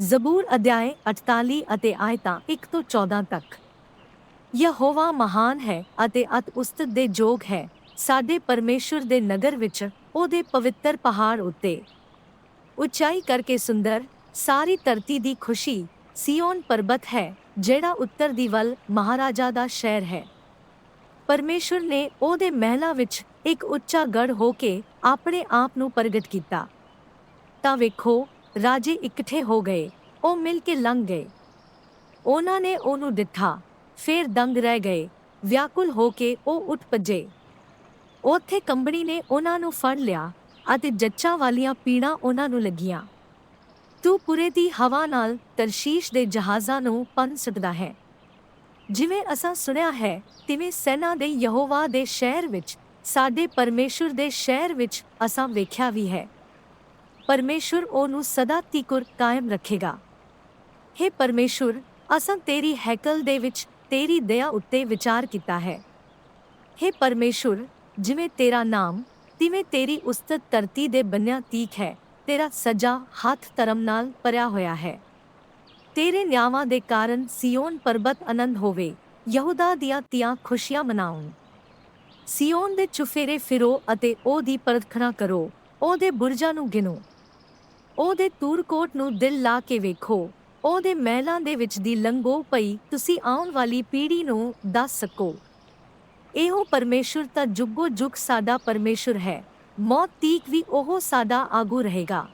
ਜ਼ਬੂਰ ਅਧਿਆਇ 48 ਅਤੇ ਆਇਤਾਂ 1 ਤੋਂ 14 ਤੱਕ। ਯਹੋਵਾ ਮਹਾਨ ਹੈ ਅਤੇ ਅਤ ਉਸਤਤ ਦੇ ਜੋਗ ਹੈ। ਸਾਡੇ ਪਰਮੇਸ਼ੁਰ ਦੇ ਨਗਰ ਵਿੱਚ ਉਹਦੇ ਪਵਿੱਤਰ ਪਹਾੜ ਉੱਤੇ। ਉਚਾਈ ਕਰਕੇ ਸੁੰਦਰ, ਸਾਰੀ ਧਰਤੀ ਦੀ ਖੁਸ਼ੀ ਸੀਓਨ ਪਰਬਤ ਹੈ, ਜਿਹੜਾ ਉੱਤਰ ਦੀ ਵੱਲ ਮਹਾਰਾਜਾ ਦਾ ਸ਼ਹਿਰ ਹੈ। ਪਰਮੇਸ਼ੁਰ ਨੇ ਉਹਦੇ ਮਹਿਲਾਂ ਵਿੱਚ ਇੱਕ ਉੱਚਾ ਗੜ ਹੋ ਕੇ ਆਪਣੇ ਆਪ ਨੂੰ ਪ੍ਰਗਟ ਕੀਤਾ। ਤਾਂ ਵੇਖੋ ਰਾਜੇ ਇਕੱਠੇ ਹੋ ਗਏ, ਉਹ ਮਿਲ ਕੇ ਲੰਘ ਗਏ। ਉਹਨਾਂ ਨੇ ਉਹਨੂੰ ਡਿੱਠਾ ਫੇਰ ਦੰਗ ਰਹਿ ਗਏ, ਵਿਆਕੁਲ ਹੋ ਕੇ ਉਹ ਉੱਠ ਭੱਜੇ। ਉੱਥੇ ਕੰਬਣੀ ਨੇ ਉਹਨਾਂ ਨੂੰ ਫੜ ਲਿਆ ਅਤੇ ਜੱਚਾਂ ਵਾਲੀਆਂ ਪੀੜਾਂ ਉਹਨਾਂ ਨੂੰ ਲੱਗੀਆਂ। ਤੂੰ ਪੁਰੇ ਦੀ ਹਵਾ ਨਾਲ ਤਰਸ਼ੀਸ਼ ਦੇ ਜਹਾਜ਼ਾਂ ਨੂੰ ਪੰਨ ਸਕਦਾ ਹੈ। ਜਿਵੇਂ ਅਸਾਂ ਸੁਣਿਆ ਹੈ, ਤਿਵੇਂ ਸੈਨਾ ਦੇ ਯਹੋਵਾ ਦੇ ਸ਼ਹਿਰ ਵਿੱਚ, ਸਾਡੇ ਪਰਮੇਸ਼ੁਰ ਦੇ ਸ਼ਹਿਰ ਵਿੱਚ ਅਸਾਂ ਵੇਖਿਆ ਵੀ ਹੈ। ਪਰਮੇਸ਼ੁਰ ਉਹਨੂੰ ਸਦਾ ਤੀਕੁਰ ਕਾਇਮ ਰੱਖੇਗਾ। हे ਪਰਮੇਸ਼ੁਰ, ਅਸਾਂ ਤੇਰੀ ਹੈਕਲ ਦੇ ਵਿੱਚ ਤੇਰੀ ਦਇਆ ਉੱਤੇ ਵਿਚਾਰ ਕੀਤਾ ਹੈ। हे ਪਰਮੇਸ਼ੁਰ, ਜਿਵੇਂ ਤੇਰਾ ਨਾਮ, ਤਿਵੇਂ ਤੇਰੀ ਉਸਤਤ ਧਰਤੀ ਦੇ ਬੰਨਿਆ ਤੀਕ ਹੈ, ਤੇਰਾ ਸਜਾ ਹੱਥ ਧਰਮ ਨਾਲ ਭਰਿਆ ਹੋਇਆ ਹੈ। ਤੇਰੇ ਨਿਆਵਾਂ ਦੇ ਕਾਰਨ ਸਿਯੋਨ ਪਰਬਤ ਆਨੰਦ ਹੋਵੇ, ਯਹੂਦਾ ਦੀਆਂ ਤੀਆਂ ਖੁਸ਼ੀਆਂ ਮਨਾਉਣ। ਸਿਯੋਨ ਦੇ ਚੁਫੇਰੇ ਫਿਰੋ ਅਤੇ ਉਹਦੀ ਪਰਖਣਾ ਕਰੋ, ਉਹਦੇ ਬੁਰਜਾਂ ਨੂੰ ਗਿਣੋ। ਉਹਦੇ ਤੂਰਕੋਟ ਨੂੰ ਦਿਲ ਲਾ ਕੇ ਵੇਖੋ। ਉਹਦੇ ਮਹਿਲਾਂ ਦੇ ਵਿੱਚ ਦੀ ਲੰਗੋ ਪਈ ਤੁਸੀਂ ਆਉਣ ਵਾਲੀ ਪੀੜ੍ਹੀ ਨੂੰ ਦੱਸ ਸਕੋ। ਇਹੋ ਪਰਮੇਸ਼ੁਰ ਤਾਂ ਜੁਗੋ ਜੁਗ ਸਾਡਾ ਪਰਮੇਸ਼ੁਰ ਹੈ। ਮੌਤ ਤੀਕ ਵੀ ਉਹ ਸਾਡਾ ਆਗੂ ਰਹੇਗਾ।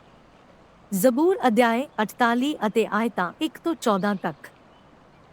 ਜ਼ਬੂਰ ਅਧਿਆਇ 48 ਅਤੇ ਆਇਤਾਂ 1 ਤੋਂ 14 ਤੱਕ।